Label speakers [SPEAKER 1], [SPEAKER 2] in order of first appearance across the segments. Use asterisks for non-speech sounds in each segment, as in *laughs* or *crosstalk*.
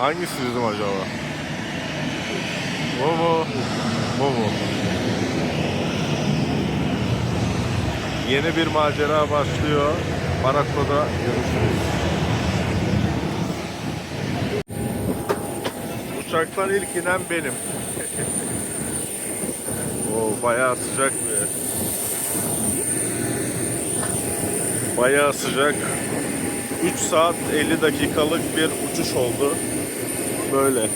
[SPEAKER 1] Hangisi bizim acaba? Bu mu? Yeni bir macera başlıyor. Marokko'da görüşürüz. Uçaktan ilk inen benim. *laughs* Oo, bayağı sıcak bir. Bayağı sıcak. 3 saat 50 dakikalık bir uçuş oldu. Böyle.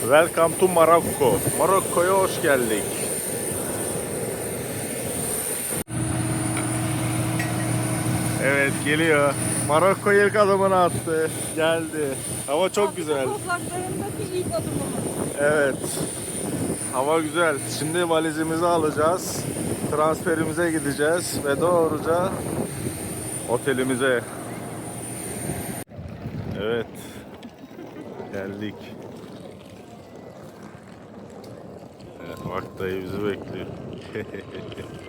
[SPEAKER 1] Welcome to Morocco. Morokko'ya hoş geldik. Evet geliyor. Marokko ilk adımını attı. Geldi. Hava çok güzel.
[SPEAKER 2] Topraklarındaki ilk adımımız.
[SPEAKER 1] Evet. Hava güzel. Şimdi valizimizi alacağız. Transferimize gideceğiz ve doğruca otelimize. Evet. Geldik. Evet, dayı bizi bekliyor. *laughs*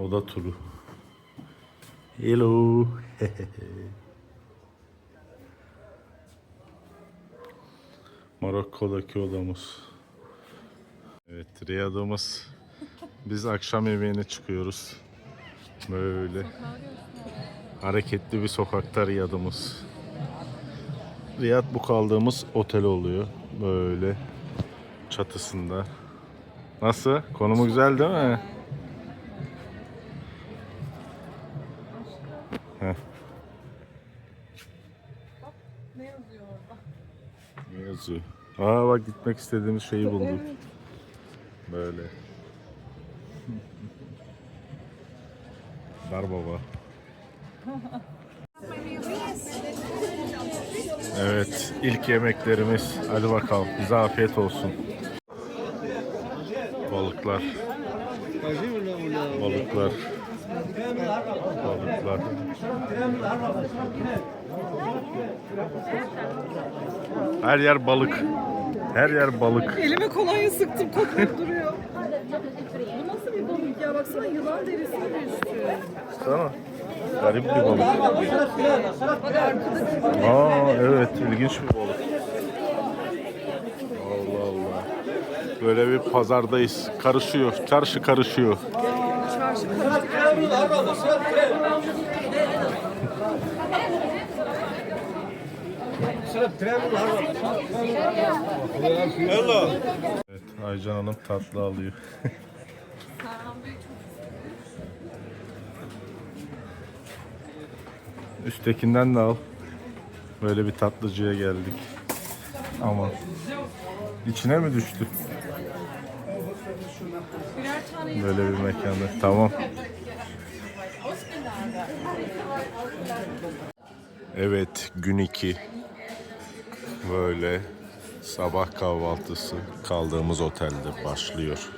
[SPEAKER 1] Oda turu. Hello. *laughs* Marokko'daki odamız. Evet, Riyad'ımız. Biz akşam yemeğine çıkıyoruz. Böyle. Hareketli bir sokakta Riyad'ımız. Riyad bu kaldığımız otel oluyor. Böyle çatısında. Nasıl? Konumu güzel değil mi?
[SPEAKER 2] Ne yazıyor orada?
[SPEAKER 1] Ne yazıyor? Gitmek istediğimiz şeyi bulduk. Böyle. Dar baba. Evet, ilk yemeklerimiz. Hadi bakalım, bize afiyet olsun. Balıklar. Balıklar. Balıklar. Her yer balık. Her yer balık.
[SPEAKER 2] Elime kolonya sıktım koklayıp duruyor. Bu nasıl bir balık ya? Baksana yılan derisine düştü.
[SPEAKER 1] Tamam. Garip bir balık.
[SPEAKER 2] Bak
[SPEAKER 1] Aa evet ilginç bir balık. Allah Allah. Böyle bir pazardayız. Karışıyor. Çarşı karışıyor.
[SPEAKER 2] çarşı karıştı.
[SPEAKER 1] Evet Aycan Hanım tatlı alıyor. *laughs* Üsttekinden de al. Böyle bir tatlıcıya geldik. Ama içine mi düştü? Böyle bir mekanda. Tamam. Evet, gün 2. Böyle sabah kahvaltısı kaldığımız otelde başlıyor.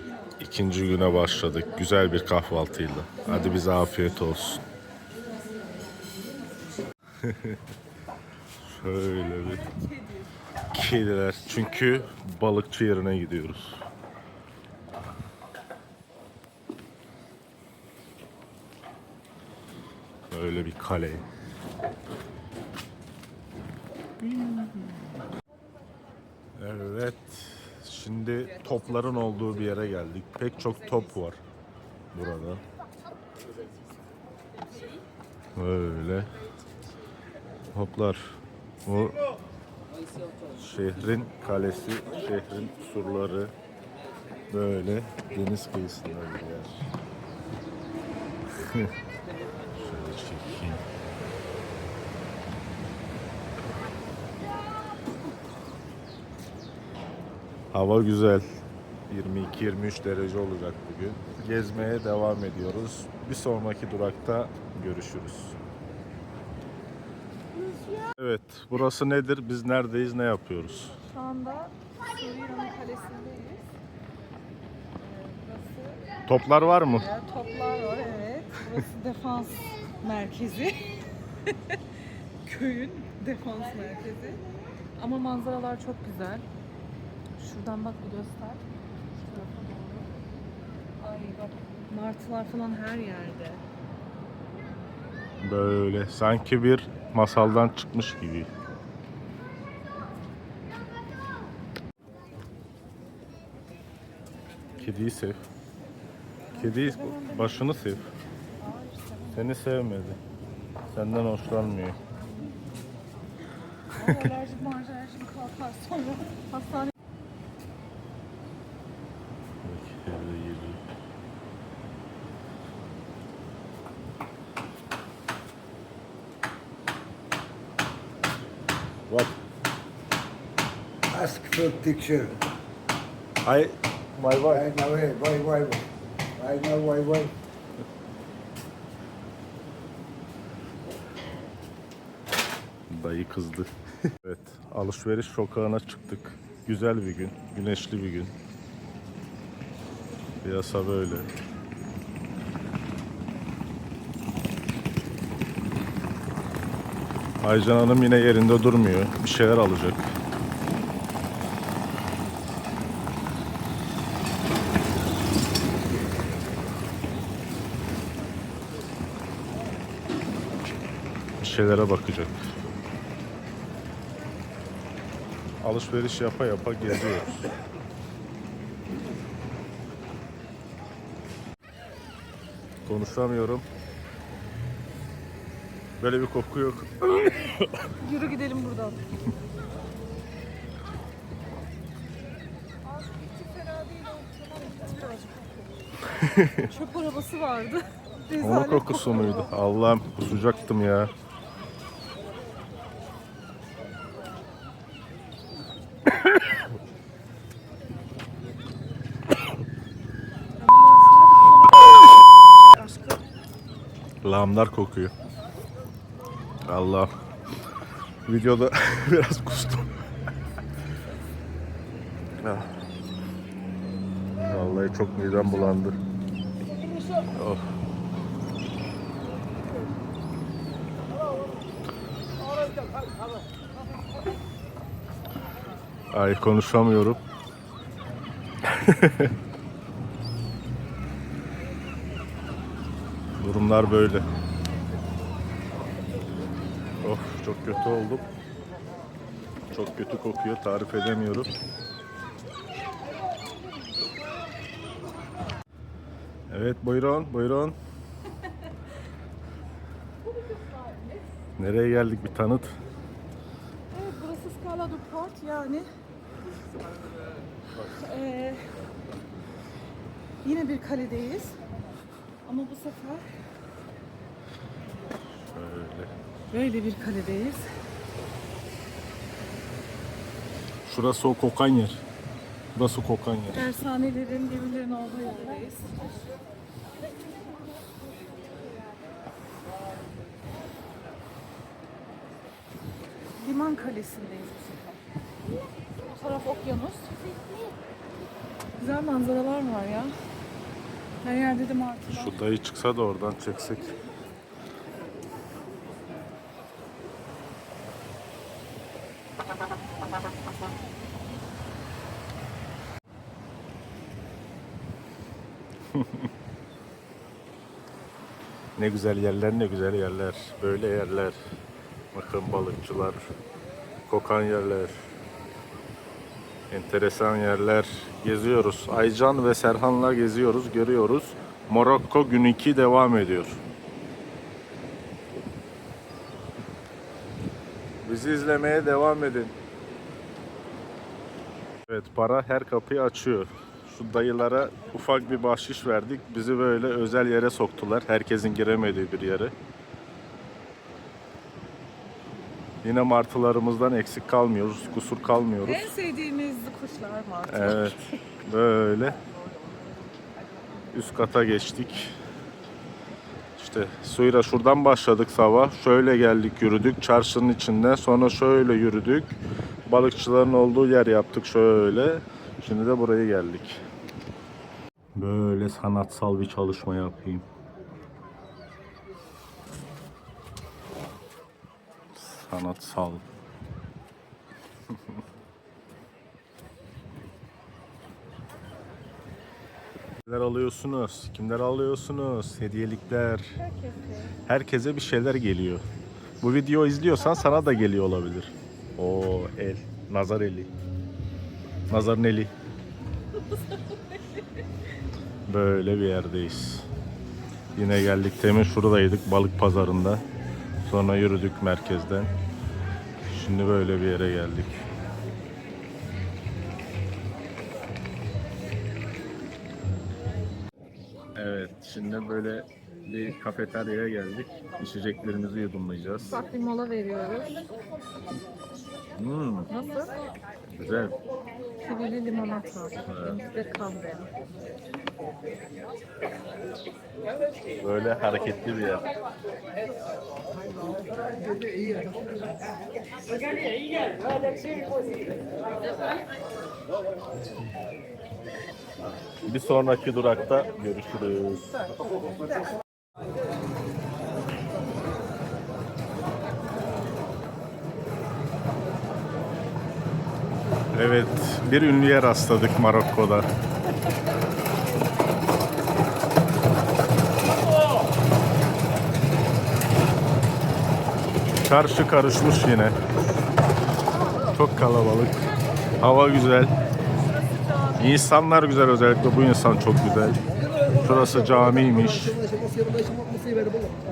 [SPEAKER 1] İkinci güne başladık. Güzel bir kahvaltıyla. Hadi bize afiyet olsun. *laughs* Şöyle bir kediler. Çünkü balıkçı yerine gidiyoruz. Böyle bir kale. Evet. Şimdi topların olduğu bir yere geldik. Pek çok top var burada. Böyle. Toplar. Bu şehrin kalesi, şehrin surları böyle deniz kıyısında bir yer. *laughs* Şöyle çekeyim. Hava güzel. 22-23 derece olacak bugün. Gezmeye devam ediyoruz. Bir sonraki durakta görüşürüz. Evet, burası nedir? Biz neredeyiz, ne yapıyoruz?
[SPEAKER 2] Şu anda Suriye'nin kalesindeyiz. Ee, Burası
[SPEAKER 1] Toplar var mı?
[SPEAKER 2] e, toplar var evet. Burası defans merkezi. *laughs* Köyün defans merkezi. Ama manzaralar çok güzel. Şuradan bak bir göster. Ay bak martılar falan her yerde.
[SPEAKER 1] Böyle sanki bir masaldan çıkmış gibi. Kediyi sev. Kedi başını sev. Seni sevmedi. Senden hoşlanmıyor.
[SPEAKER 2] Alerjik marjik kalkar sonra hastane
[SPEAKER 1] Bak, evde geliyor. What?
[SPEAKER 3] Ask for picture.
[SPEAKER 1] I, my wife.
[SPEAKER 3] Right now, hey, why, why, why? Right now, why, why?
[SPEAKER 1] Dayı kızdı. *laughs* evet, alışveriş sokağına çıktık. Güzel bir gün, güneşli bir gün. Piyasa böyle. Aycan Hanım yine yerinde durmuyor. Bir şeyler alacak. Bir şeylere bakacak. Alışveriş yapa yapa geziyoruz. Konuşamıyorum. Böyle bir koku yok. *laughs*
[SPEAKER 2] Yürü gidelim buradan. *laughs* Çöp arabası vardı.
[SPEAKER 1] Onun
[SPEAKER 2] Rezalet
[SPEAKER 1] kokusu muydu? Allah'ım kusacaktım ya. Lağımlar kokuyor. Allah. Videoda *laughs* biraz kustum. Ah. Vallahi çok midem bulandı. Oh. Ay konuşamıyorum. *laughs* Durumlar böyle. Of çok kötü oldum. Çok kötü kokuyor tarif edemiyorum. Evet buyurun buyurun. Nereye geldik bir tanıt.
[SPEAKER 2] Evet burası Scala du Port yani. Ee, yine bir kaledeyiz. Ama bu sefer
[SPEAKER 1] Şöyle.
[SPEAKER 2] Böyle bir kaledeyiz.
[SPEAKER 1] Şurası o kokan yer. Burası kokan yer.
[SPEAKER 2] Tersanelerin, gemilerin olduğu yerdeyiz. Liman kalesindeyiz bu sefer. Bu taraf okyanus. Güzel manzaralar var ya. Her yerde de martılar.
[SPEAKER 1] Şu dayı çıksa da oradan çeksek. Ne güzel yerler, ne güzel yerler. Böyle yerler. Bakın balıkçılar, kokan yerler. Enteresan yerler geziyoruz. Aycan ve Serhan'la geziyoruz, görüyoruz. Morokko gün 2 devam ediyor. Bizi izlemeye devam edin. Evet para her kapıyı açıyor. Şu dayılara ufak bir bahşiş verdik. Bizi böyle özel yere soktular. Herkesin giremediği bir yere. Yine martılarımızdan eksik kalmıyoruz, kusur kalmıyoruz.
[SPEAKER 2] En sevdiğimiz kuşlar martı.
[SPEAKER 1] Evet. Böyle. Üst kata geçtik. İşte suyla şuradan başladık sabah. Şöyle geldik yürüdük çarşının içinden. Sonra şöyle yürüdük. Balıkçıların olduğu yer yaptık şöyle. Şimdi de buraya geldik. Böyle sanatsal bir çalışma yapayım. Sanatsal. *laughs* Kimler alıyorsunuz? Kimler alıyorsunuz? Hediyelikler. Herkese bir şeyler geliyor. Bu video izliyorsan sana da geliyor olabilir. O el. Nazar eli. Nazarın eli. *laughs* Böyle bir yerdeyiz. Yine geldik temin şuradaydık balık pazarında. Sonra yürüdük merkezden. Şimdi böyle bir yere geldik. Evet, şimdi böyle bir kafeteryaya geldik. İçeceklerimizi yudumlayacağız.
[SPEAKER 2] Ufak bir mola veriyoruz.
[SPEAKER 1] Hmm,
[SPEAKER 2] Nasıl?
[SPEAKER 1] Güzel.
[SPEAKER 2] Kivili limonata. Ve kahve.
[SPEAKER 1] Böyle hareketli bir yer. Bir sonraki durakta görüşürüz. Evet, bir ünlüye rastladık Marokko'da. Çarşı karışmış yine. Çok kalabalık. Hava güzel. İnsanlar güzel özellikle bu insan çok güzel. Şurası camiymiş.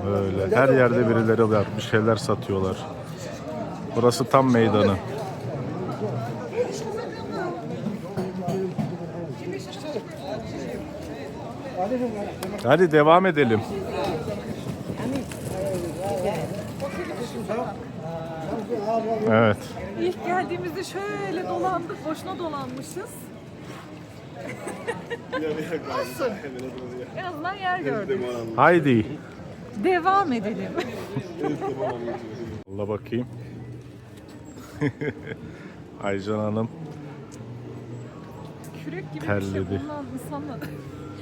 [SPEAKER 1] Böyle her yerde birileri var. Bir şeyler satıyorlar. Burası tam meydanı. Hadi devam edelim. Evet.
[SPEAKER 2] İlk geldiğimizde şöyle dolandık. Boşuna dolanmışız. Olsun. En azından yer gördük.
[SPEAKER 1] Haydi.
[SPEAKER 2] Devam edelim.
[SPEAKER 1] Allah bakayım. *laughs* Aycan Hanım
[SPEAKER 2] Kürek gibi bir
[SPEAKER 1] Terledi.
[SPEAKER 2] şey bulunan insanlar.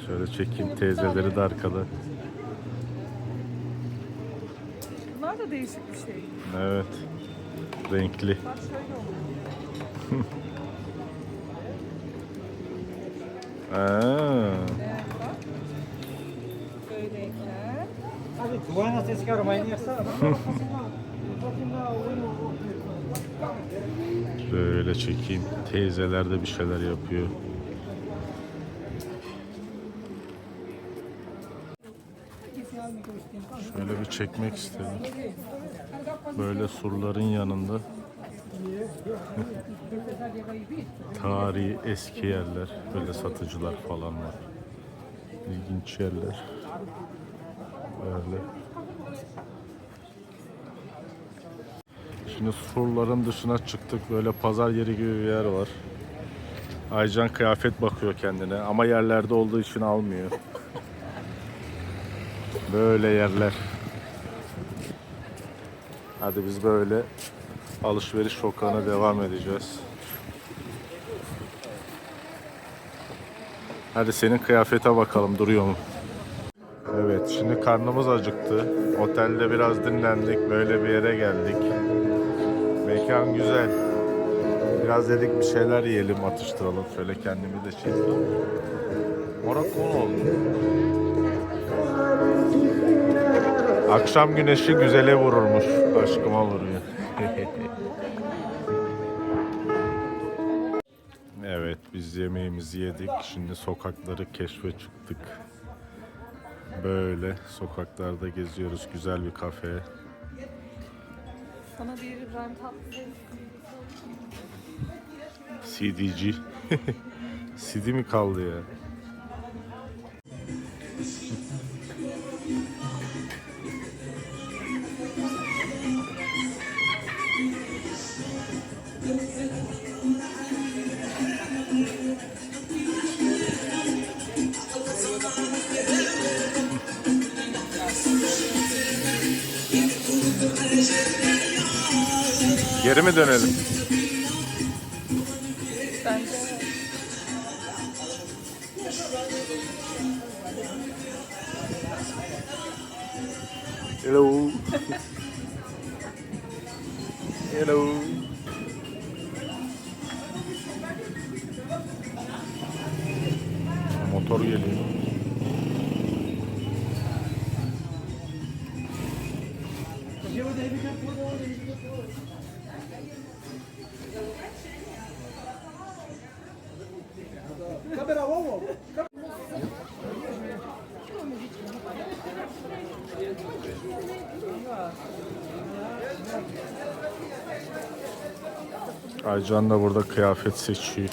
[SPEAKER 1] Şöyle çekeyim teyzeleri de arkada.
[SPEAKER 2] Bunlar da değişik bir şey.
[SPEAKER 1] Evet. Renkli.
[SPEAKER 2] Bak şöyle oluyor. *laughs*
[SPEAKER 1] Aa,
[SPEAKER 2] Evet bak. *laughs*
[SPEAKER 1] Şöyle çekeyim. Teyzeler de bir şeyler yapıyor. Şöyle bir çekmek istedim. Böyle surların yanında tarihi eski yerler, böyle satıcılar falan var. İlginç yerler. Böyle. Şimdi surların dışına çıktık. Böyle pazar yeri gibi bir yer var. Aycan kıyafet bakıyor kendine ama yerlerde olduğu için almıyor. Böyle yerler. Hadi biz böyle alışveriş sokağına devam edeceğiz. Hadi senin kıyafete bakalım duruyor mu? Evet şimdi karnımız acıktı. Otelde biraz dinlendik. Böyle bir yere geldik. Mekan güzel. Biraz dedik bir şeyler yiyelim, atıştıralım. Şöyle kendimi de çekeyim. Morakon oldu. Akşam güneşi güzele vururmuş. Aşkıma vuruyor. *laughs* evet biz yemeğimizi yedik. Şimdi sokakları keşfe çıktık. Böyle sokaklarda geziyoruz. Güzel bir kafe.
[SPEAKER 2] Sana bir İbrahim Tatlıses
[SPEAKER 1] CD'ci. *laughs* CD mi kaldı ya? Geri mi dönelim?
[SPEAKER 2] Bence
[SPEAKER 1] Hello. *laughs* Hello. Motor geliyor. Aycan da burada kıyafet seçiyor.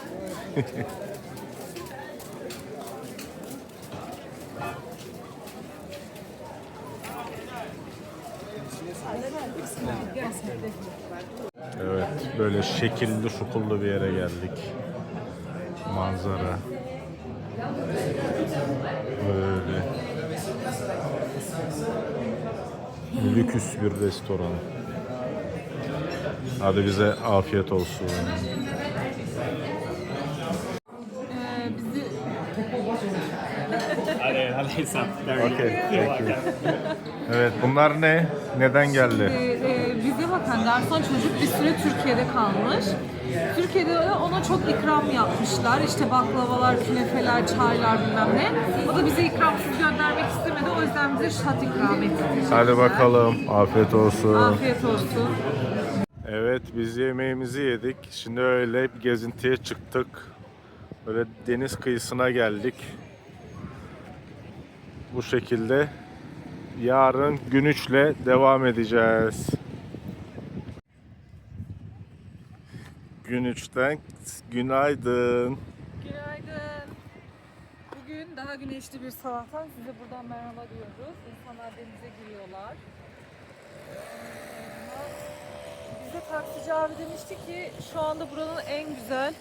[SPEAKER 1] Evet, böyle şekilli şukullu bir yere geldik. Manzara. Böyle. Lüküs bir restoran. Hadi bize afiyet olsun.
[SPEAKER 2] Ee, bizi.
[SPEAKER 1] Okay, thank you. Evet, bunlar ne? Neden geldi?
[SPEAKER 2] e, e, bize bakan garson çocuk bir süre Türkiye'de kalmış. Türkiye'de ona çok ikram yapmışlar. İşte baklavalar, künefeler, çaylar bilmem ne. O da bize ikramsız göndermek istemedi. O yüzden bize şat ikram etti.
[SPEAKER 1] Hadi bakalım, afiyet olsun.
[SPEAKER 2] Afiyet olsun.
[SPEAKER 1] Evet, biz yemeğimizi yedik. Şimdi öyle bir gezintiye çıktık. Böyle deniz kıyısına geldik. Bu şekilde yarın gün üçle devam edeceğiz. Gün üçten günaydın.
[SPEAKER 2] Günaydın. Bugün daha güneşli bir sabahtan size buradan merhaba diyoruz. İnsanlar denize giriyorlar. Bize taksici abi demişti ki şu anda buranın en güzel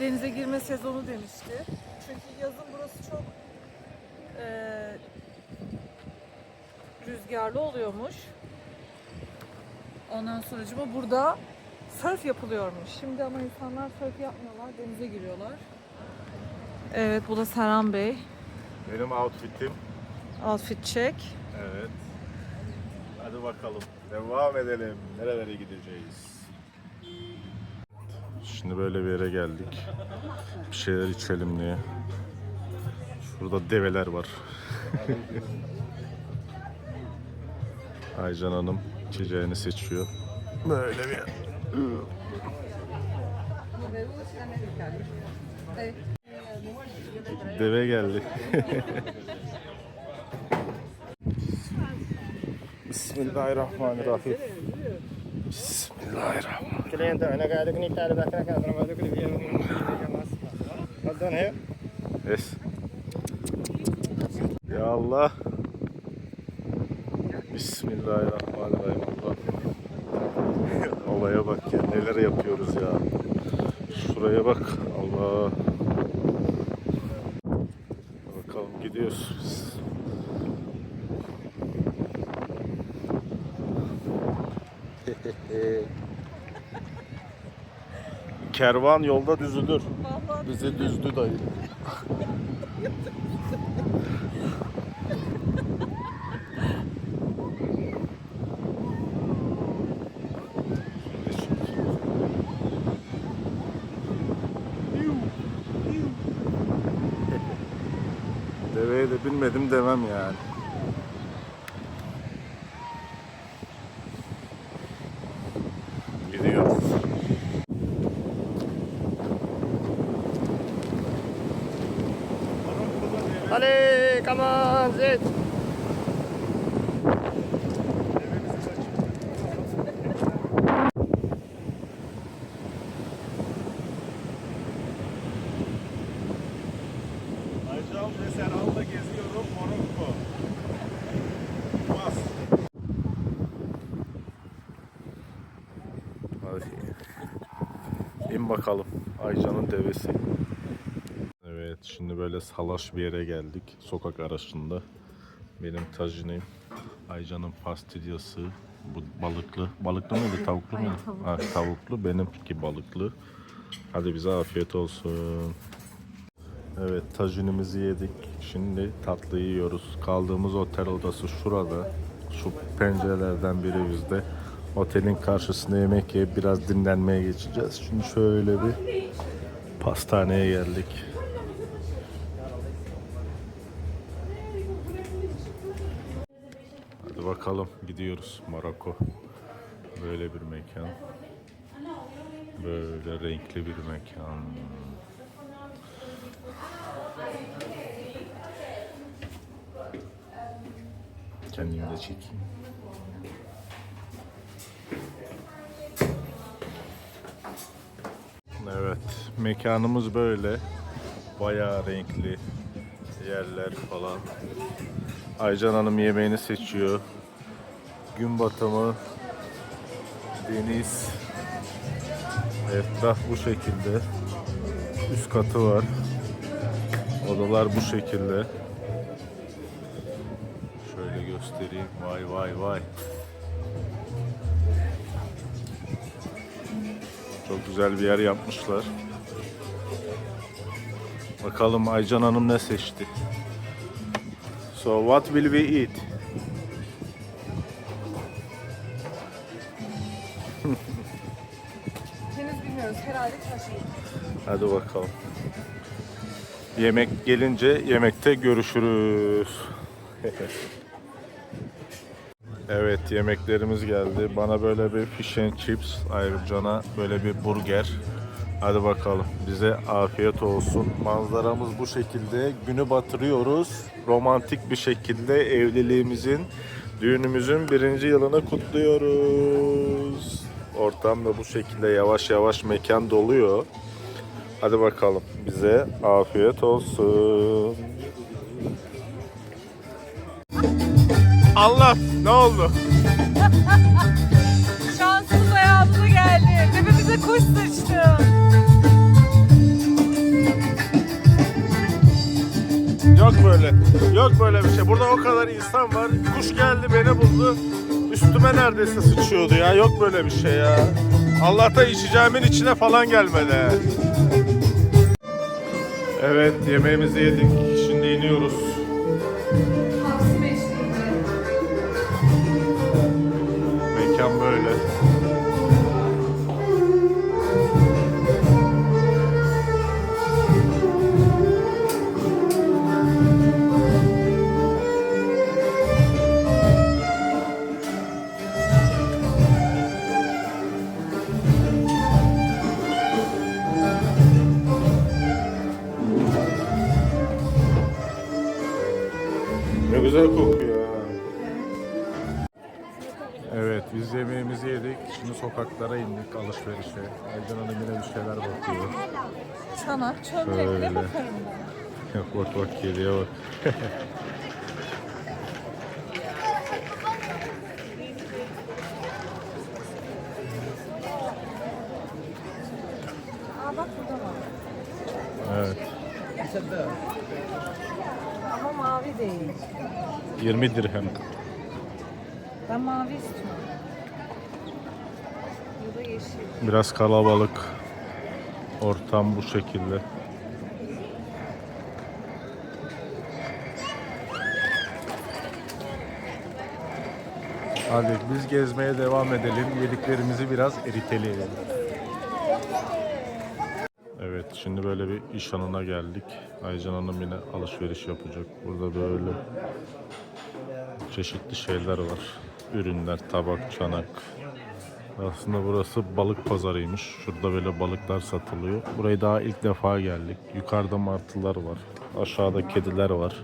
[SPEAKER 2] denize girme sezonu demişti. Çünkü yazın burası çok eee, rüzgarlı oluyormuş. Ondan sonra burada surf yapılıyormuş. Şimdi ama insanlar surf yapmıyorlar, denize giriyorlar. Evet, bu da Serhan Bey.
[SPEAKER 1] Benim outfitim.
[SPEAKER 2] Outfit check.
[SPEAKER 1] Evet. Hadi bakalım. Devam edelim. Nerelere gideceğiz? Şimdi böyle bir yere geldik. Bir şeyler içelim diye. Şurada develer var. *laughs* Aycan Hanım içeceğini seçiyor. Böyle bir. Deve geldi. *laughs* Bismillahirrahmanirrahim. Bismillahirrahmanirrahim.
[SPEAKER 4] Kleine Döne kadar mı dökülü bir yerim. Kadın he?
[SPEAKER 1] Yes. Ya Allah. Bismillahirrahmanirrahim. Allah. Olaya bak ya neler yapıyoruz ya. Şuraya bak. Allah. Bakalım gidiyoruz biz. Kervan yolda düzülür. Bizi düzdü dayı. Deveye de binmedim demem yani. Gidiyoruz.
[SPEAKER 4] Allez, come on, zit.
[SPEAKER 1] Aycan ve Serhan'la geziyorum Morokko. Bas. Hadi. İn bakalım. Aycan'ın devesi. Böyle salaş bir yere geldik. Sokak arasında. Benim tajinim. Aycan'ın pastilyası. Bu balıklı. Balıklı mıydı, tavuklu muydu?
[SPEAKER 2] tavuklu.
[SPEAKER 1] Ha, tavuklu, benimki balıklı. Hadi bize afiyet olsun. Evet, tajinimizi yedik. Şimdi tatlı yiyoruz. Kaldığımız otel odası şurada. Şu pencerelerden biri bizde. Otelin karşısında yemek yiyip biraz dinlenmeye geçeceğiz. Şimdi şöyle bir pastaneye geldik. Bakalım gidiyoruz Maroko. Böyle bir mekan. Böyle renkli bir mekan. Kendimi de çekeyim. Evet, mekanımız böyle. Bayağı renkli yerler falan. Aycan Hanım yemeğini seçiyor. Gün batımı, deniz, etraf bu şekilde. Üst katı var. Odalar bu şekilde. Şöyle göstereyim. Vay vay vay. Çok güzel bir yer yapmışlar. Bakalım Aycan Hanım ne seçti? So what will we eat?
[SPEAKER 2] Henüz bilmiyoruz. Herhalde taşı.
[SPEAKER 1] Hadi bakalım. Yemek gelince yemekte görüşürüz. *laughs* evet yemeklerimiz geldi. Bana böyle bir fish and chips, Ayrıcana böyle bir burger. Hadi bakalım bize afiyet olsun. Manzaramız bu şekilde. Günü batırıyoruz. Romantik bir şekilde evliliğimizin, düğünümüzün birinci yılını kutluyoruz. Ortam da bu şekilde yavaş yavaş mekan doluyor. Hadi bakalım bize afiyet olsun. Allah ne oldu? *laughs*
[SPEAKER 2] Şansımız ayağımıza geldi. Tepemize kuş sıçtı.
[SPEAKER 1] Yok böyle. Yok böyle bir şey. Burada o kadar insan var. Kuş geldi beni buldu. Üstüme neredeyse sıçıyordu ya. Yok böyle bir şey ya. Allah'ta içeceğimin içine falan gelmedi. Evet yemeğimizi yedik. Şimdi iniyoruz. İndik alışverişe. Aycan Hanım yine bir şeyler bakıyor.
[SPEAKER 2] Çanak, çömlekle
[SPEAKER 1] Şöyle.
[SPEAKER 2] bakarım ben.
[SPEAKER 1] Yok bak bak.
[SPEAKER 2] Aa bak burada var.
[SPEAKER 1] Evet.
[SPEAKER 2] Ama mavi değil.
[SPEAKER 1] 20 dirhem.
[SPEAKER 2] Ben mavi istiyorum.
[SPEAKER 1] Biraz kalabalık. Ortam bu şekilde. Hadi biz gezmeye devam edelim. Yediklerimizi biraz eritelim. Evet şimdi böyle bir iş anına geldik. Aycan Hanım yine alışveriş yapacak. Burada böyle çeşitli şeyler var. Ürünler, tabak, çanak. Aslında burası balık pazarıymış. Şurada böyle balıklar satılıyor. Buraya daha ilk defa geldik. Yukarıda martılar var. Aşağıda kediler var.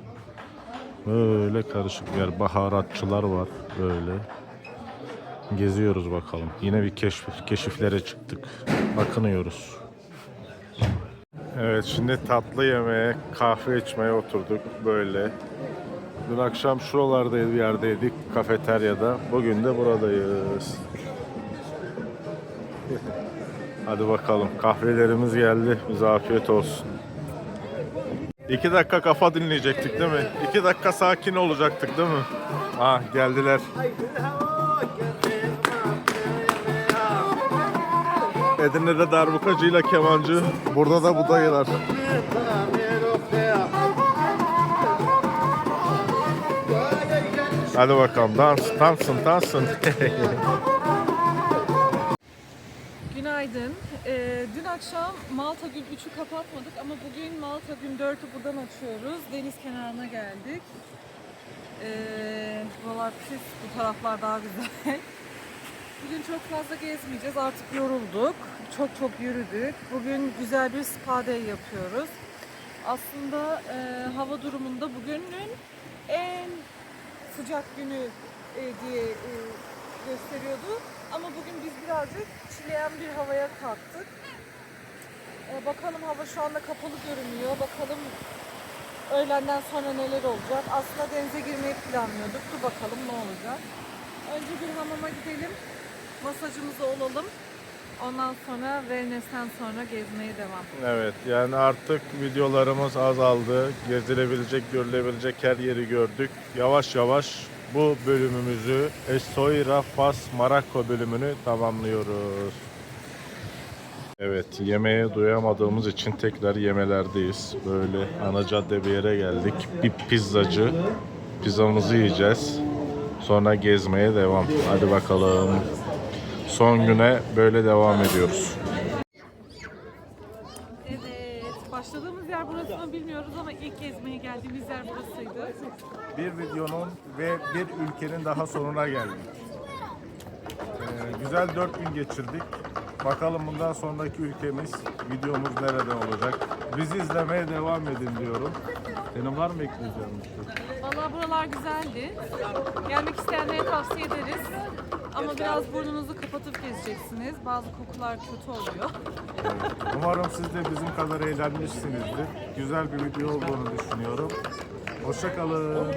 [SPEAKER 1] Böyle karışık bir yer. Baharatçılar var böyle. Geziyoruz bakalım. Yine bir keşif, keşiflere çıktık. Bakınıyoruz. Evet şimdi tatlı yemeye, kahve içmeye oturduk böyle. Dün akşam şuralarda bir yerdeydik kafeteryada. Bugün de buradayız. Hadi bakalım kahvelerimiz geldi. Bize afiyet olsun. İki dakika kafa dinleyecektik değil mi? İki dakika sakin olacaktık değil mi? Ah geldiler. Edirne'de darbukacıyla kemancı. Burada da budayılar. Hadi bakalım dans, dansın, dansın. *laughs*
[SPEAKER 2] akşam Malta gün 3'ü kapatmadık ama bugün Malta gün 4'ü buradan açıyoruz. Deniz kenarına geldik. Ee, buralar pis, bu taraflar daha güzel. *laughs* Bugün çok fazla gezmeyeceğiz. Artık yorulduk. Çok çok yürüdük. Bugün güzel bir spa day yapıyoruz. Aslında e, hava durumunda bugünün en sıcak günü e, diye e, gösteriyordu. Ama bugün biz birazcık çileyen bir havaya kalktık. E, bakalım hava şu anda kapalı görünüyor. Bakalım öğlenden sonra neler olacak. Aslında denize girmeyi planlıyorduk. Dur bakalım ne olacak. Önce bir hamama gidelim. Masajımızı olalım. Ondan sonra wellness'ten sonra gezmeye devam.
[SPEAKER 1] Evet yani artık videolarımız azaldı. Gezilebilecek, görülebilecek her yeri gördük. Yavaş yavaş bu bölümümüzü Essaouira Fas Marako bölümünü tamamlıyoruz. Evet yemeğe doyamadığımız için tekrar yemelerdeyiz. Böyle ana cadde bir yere geldik. Bir pizzacı. Pizzamızı yiyeceğiz. Sonra gezmeye devam. Hadi bakalım. Son güne böyle devam ediyoruz.
[SPEAKER 2] Evet, başladığımız yer burası mı bilmiyoruz ama ilk gezmeye geldiğimiz yer burasıydı.
[SPEAKER 1] bir videonun ve bir ülkenin daha sonuna geldik. Ee, güzel 4 gün geçirdik. Bakalım bundan sonraki ülkemiz, videomuz nerede olacak? Bizi izlemeye devam edin diyorum. Senin var mı ekleyeceğin bir şey?
[SPEAKER 2] Vallahi buralar güzeldi. Gelmek isteyenlere tavsiye ederiz. Ama biraz burnunuzu kapatıp gezeceksiniz. Bazı kokular kötü oluyor.
[SPEAKER 1] Umarım siz de bizim kadar eğlenmişsinizdir. Güzel bir video olduğunu düşünüyorum. Hoşçakalın.